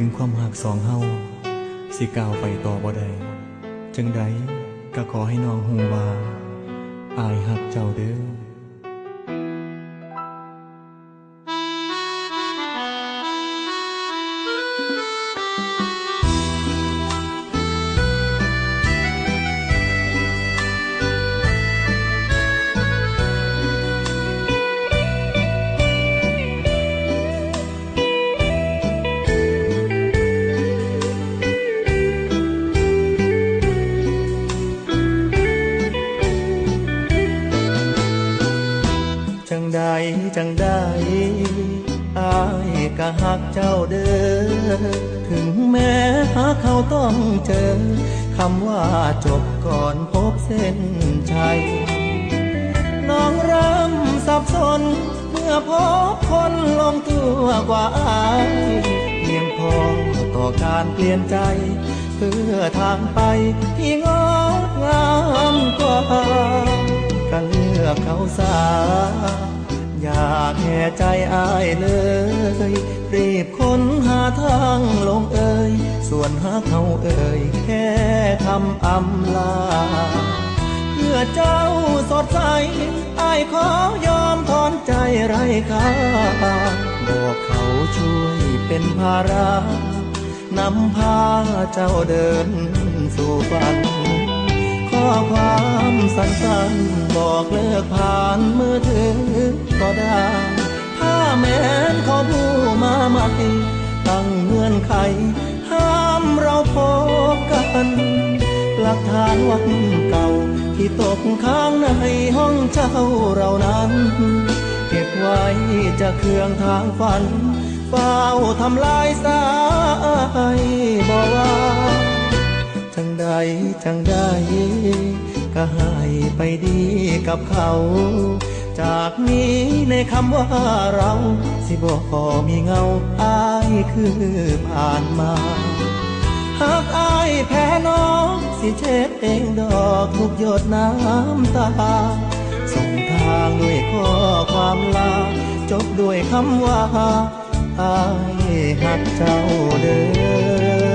ถึงความหักสองเฮาสิก้าวไปต่อบ่ได้จังใดก็ขอให้น้องฮู้ว่าอายหักเจ้าเด้อ จังใดจังใดอายก็หักเจ้าเด้อถึงแม้หาเขาต้องเจอคำว่าจบก่อนพบเส้นชัยน้องเริ่มสับสน เมื่อพบคนลงตัวกว่าอายเพียงพอต่อการเปลี่ยนใจ เพื่อทางไปที่งดงามกว่าก็เลือกเขาสา อย่าแค่ใจอายเลย รีบค้นหาทางลงเอ่ยส่วนหาเขาเอ่ยแค่ทำอำลา เพื่อเจ้าสดใสอายขอยอมถอนใจไร้ค่าบอกเขาช่วยเป็นภาระนำพาเจ้าเดินสู่ฝัน ข้อความสั้นๆ บอกเลิกผ่านมือถือ ก็ได้ถ้าแม้นขาผู้มาใหม่ตั้งเงื่อนไข ห้ามเราพบกันหลักฐานวันเก่า ที่ตกค้างในห้องเจ้าเรานั้น เก็บไว้จะเครื่องทางฝันเฝ้าทำลายสายบอกว่าจังใดจังใดก็ให้ไปดีกับเขา จากนี้ในคำว่าเรา สิบอกอมีเงาอายคือผ่านมาหากอายแพ้น้องสิเช็ดเองดอกทุกหยดน้ำตา ส่งทางด้วยข้อความลา จบด้วยคำว่าอายหักเจ้าเด้อ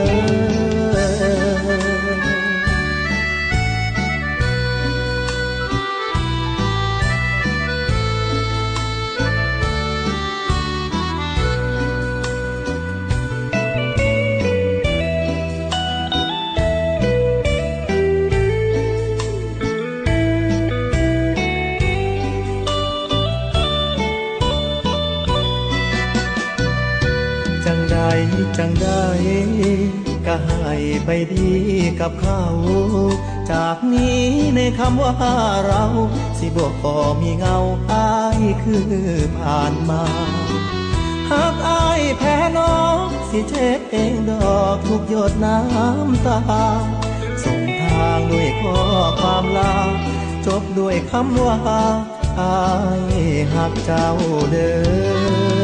จังใดจังใดก็ให้ไปดีกับเขา จากนี้ในคำว่าเรา สิบอกพอมีเงาอายคือผ่านมาหากอายแพ้น้องสิเช็ดเองดอกทุกหยดน้ำตา ส่งทางด้วยข้อความลา จบด้วยคำว่าอายหักเจ้าเด้อ